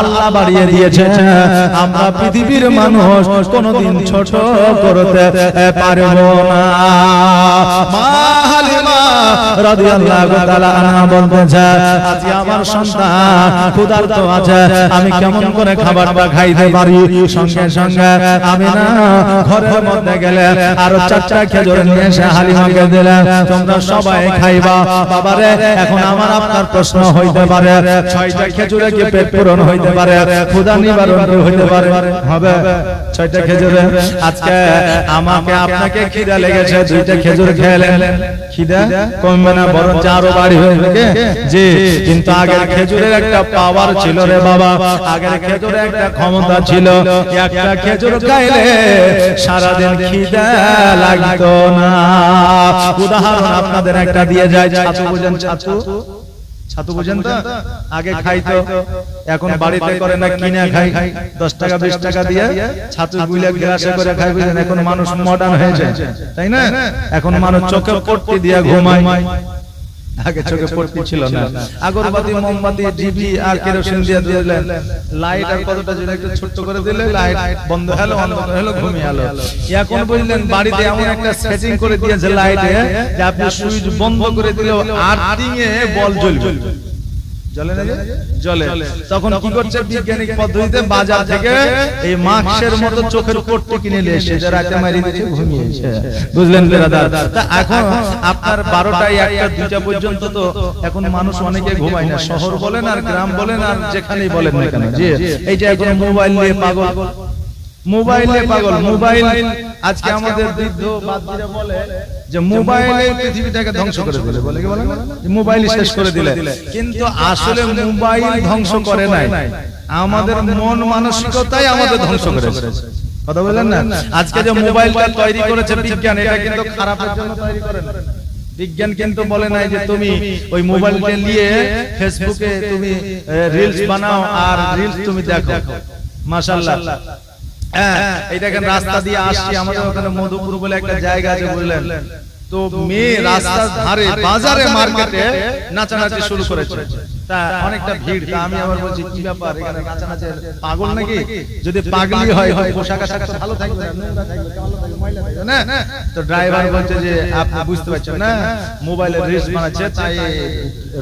আল্লাহ বাড়িয়ে দিয়েছে আমরা পৃথিবীর মানুষ কোনদিন ছোট করতে পারব না। আমি কেমন করে খাবারটা খাইতে পারি? সঙ্গে সঙ্গে আমি না ঘরের মধ্যে গেলে আরও চারটা খেজুর নিয়ে এসে হালিমাকে দিলে, তোমরা সবাই খাইবা। বাবারে, এখন আমার আপনার প্রশ্ন হইতে পারে, ছয়টা খেজুরে কি পেট পূরণ হইতে পারে ক্ষুধা নিবারণ হইতে পারে হবে ছয়টা খেজুরে আজকে আমাকে আপনাকে খিদা লেগেছে দুইটা খেজুর খেলেন। খিদা কমবে না বরং আরও বাড়ি হয়ে যাবে জি কিন্তু আগের খেজুরের একটা পাওয়ার ছিল রে বাবা। আগের খেজুরের একটা ক্ষমতা ছিল। একটা খেজুর খাইলে সারাদিন খিদা লাগতো না। উদাহরণ আপনাদের একটা দিয়ে যায় ছাতু বুঝেন ছাতু। ছাতু বুঝেন তো আগে খাইতো এখন বাড়িতে করে না কিনে খাই দশ টাকা বিশ টাকা দিয়ে ছাতু গুলে গ্লাসে করে খাই বুঝেন এখন মানুষ মডার্ন হয়েছে। তাই না? এখন মানুষ চোখে পট্টি দিয়ে ঘুমায়। আগে চোখে পড়তে ছিল না। আগরবাতি মোমবাতি ডিবি আর কেরোসিন দিয়ে দিলেন। লাইট আর কতটা একটু ছোট করে দিলে লাইট বন্ধ হলো অন্ধকার হলো ঘুমিয়ে এখন বুঝলেন বাড়িতে এমন একটা সেটিং করে দিয়েছে লাইটে যে আপনি সুইচ বন্ধ করে দিলেও আর্থিং এ বল জ্বলবে। জ্বলে না তখন কি করছে? বৈজ্ঞানিক পদ্ধতিতে বাজার থেকে এই মাস্কের মতো চোখের পট্টি কিনে নিয়ে এসে রাতে মারি দিচ্ছে ঘুমিয়েছে বুঝলেন ব্রাদার তা এখন আপনার বারোটায় একটা দুইটা পর্যন্ত তো এখন মানুষ অনেকে ঘুমায় না। শহর বলেন আর গ্রাম বলেন আর যেখানেই বলেন না কেন? যে এই যে এখন মোবাইল নিয়ে পাগল। মোবাইলে পাগল। মোবাইল আজকে আমাদের বৃদ্ধ বাদ্যিরা বলে যে মোবাইলে পৃথিবীটাকে ধ্বংস করে দিলে বলে কি বলে না? মোবাইল শেষ করে দিলে। কিন্তু আসলে মোবাইল ধ্বংস করে নাই। আমাদের মন মানসিকতাই আমাদের ধ্বংস করেছে। কথা বললেন না? আজকে যে মোবাইলটা তৈরি করেছে বিজ্ঞান এটা কিন্তু খারাপের জন্য তৈরি করে না বিজ্ঞান কিন্তু বলে নাই যে তুমি ওই মোবাইলটা নিয়ে ফেসবুকে তুমি রিলস বানাও আর রিলস তুমি দেখো। মাশাআল্লাহ। হ্যাঁ এই দেখেন রাস্তা দিয়ে আসছি আমাদের ওখানে মধুপুর বলে একটা জায়গা আছে বুঝলেন তো মেয়ে রাস্তার ধারে বাজারে মার্কেটে নাচানাচি শুরু করেছে। তা অনেকটা ভিড়। তা আমি আবার বলছি কি ব্যাপার? এখানে নাচানাচি পাগল নাকি? যদি পাগলি হয় হয় পোশাক আশাক ভালো থাকবে নোংরা থাকবে, কালো থাকবে, ময়লা থাকবে, না? তো ড্রাইভার বলছে যে আপনি বুঝতে পারছেন না মোবাইলে রিলস বানাচ্ছে তাই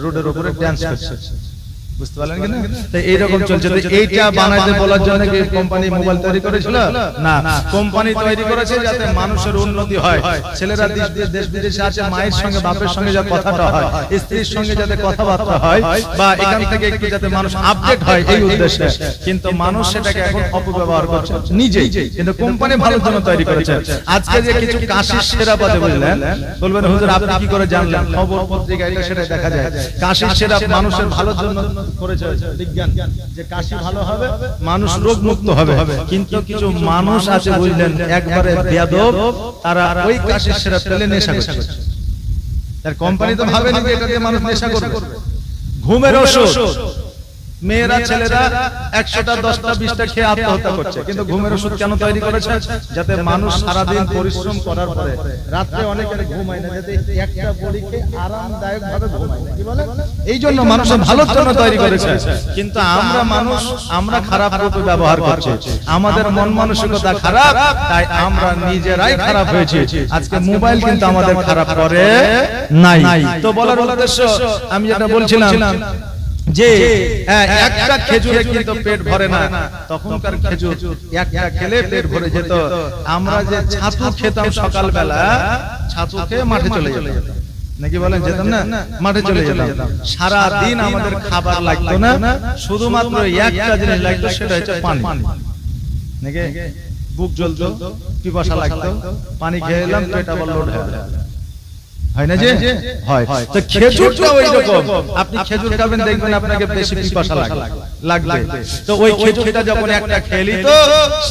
রোডের উপরে ডান্স করছে। বুঝতে পারলেন কি না এইরকম চলছে। এইটা বানাইতে বলার জন্য কি কোম্পানি মোবাইল তৈরি করেছিল? না কোম্পানি তৈরি করেছে যাতে মানুষের উন্নতি হয়। ছেলেরা দেশ দেশ দেশ বিদেশে আছে মায়ের সঙ্গে বাপের সঙ্গে যাতে কথাটা হয়। স্ত্রীর সঙ্গে যাতে কথাবার্তা হয় বা এখান থেকে একটু যাতে মানুষ আপডেট হয় এই উদ্দেশ্যে। কিন্তু মানুষ সেটাকে এখন অপব্যবহার করছে। নিজেই। কিন্তু কোম্পানি ভালো জন্য তৈরি করেছে। আজকে যে কিছু কাশির সেরা পদে বললেন বলবেন হুজুর আপনি কি করে জানলেন খবর পত্রিকায় এলে সেটা দেখা যায় কাশির সেরা মানুষের ভালোর জন্য করেছে বিজ্ঞান যে কাশি ভালো হবে মানুষ রোগ মুক্ত হবে। কিন্তু কিছু মানুষ আছে বুঝলেন একবারে বেয়াদব তারা ওই কাশির সেরা নেশা করছে। তার কোম্পানি তো ভাবে নাকি এটা দিয়ে মানুষ নেশা করবে। ঘুমের ওষুধ। মেয়েরা ছেলেরা একশোটা দশটা বিশটা খেয়ে আত্মহত্যা করছে কিন্তু ঘুমের ওষুধ কেন তৈরি করেছে যাতে মানুষ সারাদিন পরিশ্রম করার পরে রাত্রে অনেকের ঘুমায় না যাতে একটা বড়িকে আরামদায়ক ভাবে ঘুমায়। কি বলে এই জন্য মানুষের ভালোর জন্য তৈরি করেছে। কিন্তু আমরা মানুষ আমরা খারাপ রূপে ব্যবহার করছি। আমাদের মন মানসিকতা খারাপ তাই আমরা নিজেরাই খারাপ হয়েছি। আজকে মোবাইল কিন্তু আমাদের খারাপ করে নাই তো বলার উদ্দেশ্য আমি যেটা বলছিলাম যে হ্যাঁ, একটা খেজুরে কিন্তু পেট ভরে না। তখনকার খেজুর একটা খেলে পেট ভরে যেত। আমরা যে ছাতু খেতাম সকালবেলা ছাতু খেয়ে মাঠে চলে যেতাম। নাকি বলেন যেতাম না? মাঠে চলে যেতাম। সারা দিন আমাদের খাবার লাগতো না। শুধুমাত্র একটা জিনিস লাগতো সেটা হচ্ছে পানি। নাকি? বুক জ্বলতো পিপাসা লাগতো পানি খেয়ে এলাম পেট আবার লোড হয়ে। হয় না যে? হয় তো খেজুরটা ওই আপনি খেজুর খাবেন দেখবেন আপনাকে বেশি পিপাসা লাগবে। লাগবে। তো ওই খেজুরটা যখন একটা খেলি তো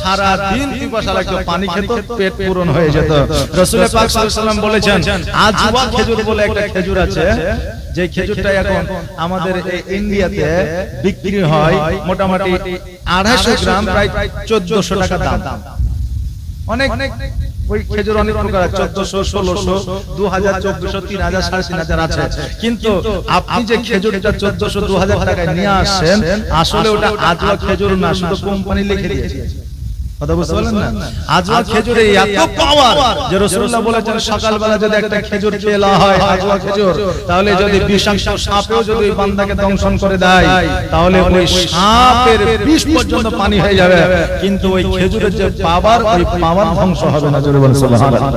সারা দিন পিপাসা লাগতো পানি খেত পেট পূরণ হয়ে যেত। রাসূল পাক সাল্লাম বলেছেন আজওয়া খেজুর বলে একটা খেজুর আছে যে খেজুরটা এখন আমাদের ইন্ডিয়াতে বিক্রি হয় মোটামুটি আড়াইশো গ্রাম প্রায় চোদ্দশো টাকা দাম। অনেক ওই খেজুর অনেক প্রকার চোদ্দশো ষোলোশো দু হাজার চোদ্দশো তিন হাজার সাড়ে তিন হাজার আছে। কিন্তু আপনি যে খেজুরটা চোদ্দশো দু হাজার টাকায় নিয়ে আসছেন আসলে ওটা আজ খেজুর না শুধু কোম্পানি লিখে দিয়েছে। কথা বুঝতে পারলেন না? আজওয়া খেজুরে এত পাওয়ার যে রাসূলুল্লাহ বলেছেন সকালবেলা যদি একটা খেজুর খেলা হয় আজওয়া খেজুর তাহলে যদি বিষাক্ত সাপেও যদি বান্দাকে দংশন করে দেয় তাহলে ওই সাপের বিষ পর্যন্ত পানি হয়ে যাবে। কিন্তু ওই খেজুরের যে পাওয়ার ওই পাওয়ার ধ্বংস হবে না জোরে বলে সুবহানাল্লাহ।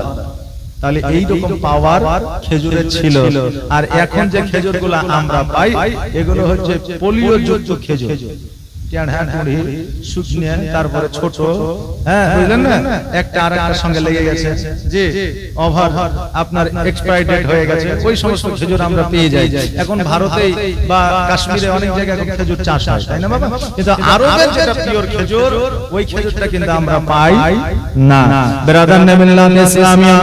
তাহলে এই রকম পাওয়ার খেজুরে ছিল। আর এখন যে খেজুরগুলো আমরা পাই এগুলো হচ্ছে পোলিও যুক্ত খেজুর। টেঁড়া কুড়ি, শুকনো, তারপরে ছোট। হ্যাঁ বুঝলেন না? একটা আর একটার সঙ্গে লেগে গেছে। যে ওভার আপনার এক্সপায়ার ডেট হয়ে গেছে। ওই সমস্ত খেজুর আমরা পেয়ে যাই। এখন ভারতেই বা কাশ্মীরে অনেক জায়গায় খেজুর চাষ হয়। তাই না বাবা? কিন্তু আরবের যেটা পিওর খেজুর ওই খেজুরটা কিন্তু আমরা পাই না। বেরাদান নেমিল্লাহ ইসলামিয়া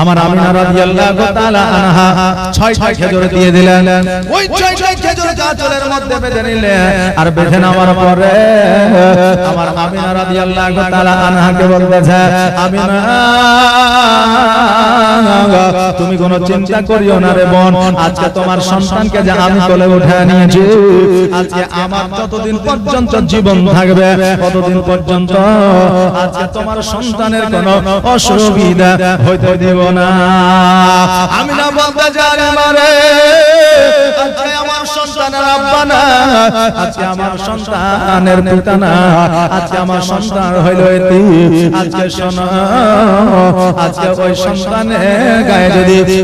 আমার আমিনা রাদিয়াল্লাহু তাআলা আনহা ছয়টা খেজুর দিয়ে দিলেন। ওই ছয়টা খেজুর গাছের মধ্যে বেঁধে নিলেন। আর বেঁধে নেওয়ার পরে আমার আমিনা রাদিয়াল্লাহু তাআলা আনহাকে বলতেছে আমিনা তুমি কোনো চিন্তা করিও না রে বোন। আজকে তোমার সন্তানকে যে আমি কোলে উঠে নিয়েছি আজকে আমার যতদিন পর্যন্ত জীবন থাকবে ততদিন পর্যন্ত আজকে তোমার সন্তানের কোনো অসুবিধা হইতে দেব। না। আমি না বলতে মারে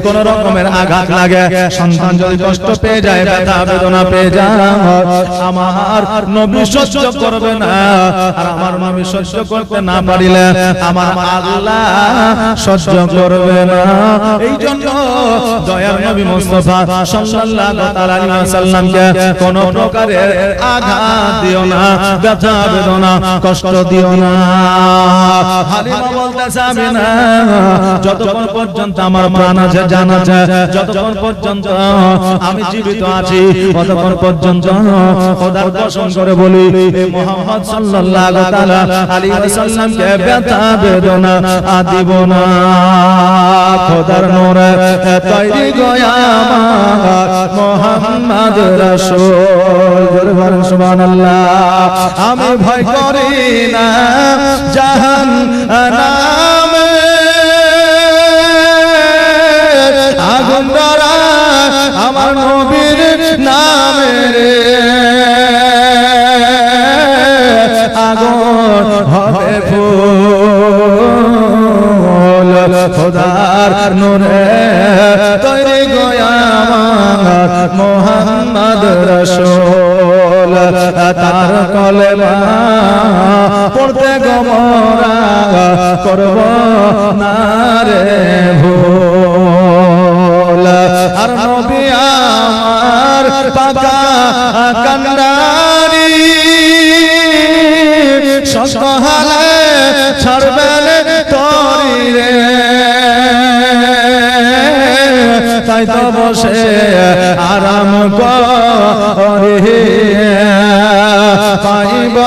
কোন রকমের আঘাত লাগে, সন্তান যদি কষ্ট পেয়ে যায়, ব্যথা, বেদনা পেয়ে যায়, আমার নবী সহ্য করবে না। আর আমার নবী সহ্য করতে না পারিলে আমার আল্লাহ সহ্য করবে কষ্ট দিও না। আমি আমার প্রাণ আছে যতক্ষণ পর্যন্ত আমি জীবিত আছি, ততক্ষণ পর্যন্ত করে বলি মুহাম্মদ ব্যথা, বেদনা দিব না। খোদার নূরে, তৈরি গয়া মোহাম্মদ রাসূল। জোরে বলেন, সুবহানাল্লাহ। আমি ভয় করি না জাহান নামে আগুন আমার নবীর নামে কলেমা পড়তে গমরা করব না রে ভুল। আর পাকা কান্ডারি সকালে ছাড়বেন তাই তো বসে আরাম করে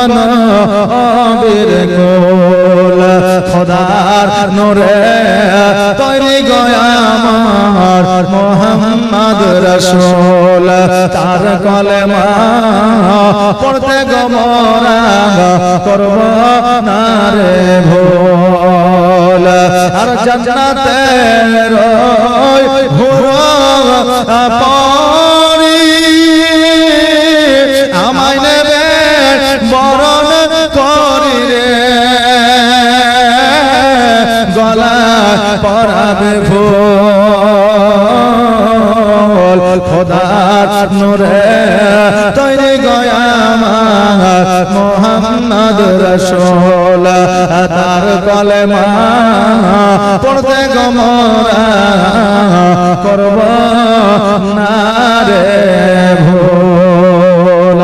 পাইবন বীর গোল খোদার নোরে তৈরি গয়া আমার মোহাম্মদ রসুল। তার কলেমা পড়তে গমরা করব না রে ভোল। আর জান্নাতে রই ভুর গলা পরাবে ফুল। খোদার নূরে তৈরি গয়া আমার মোহাম্মদ রসুল। তার কলেমা পড়তে গমরা করব না রে ভোল।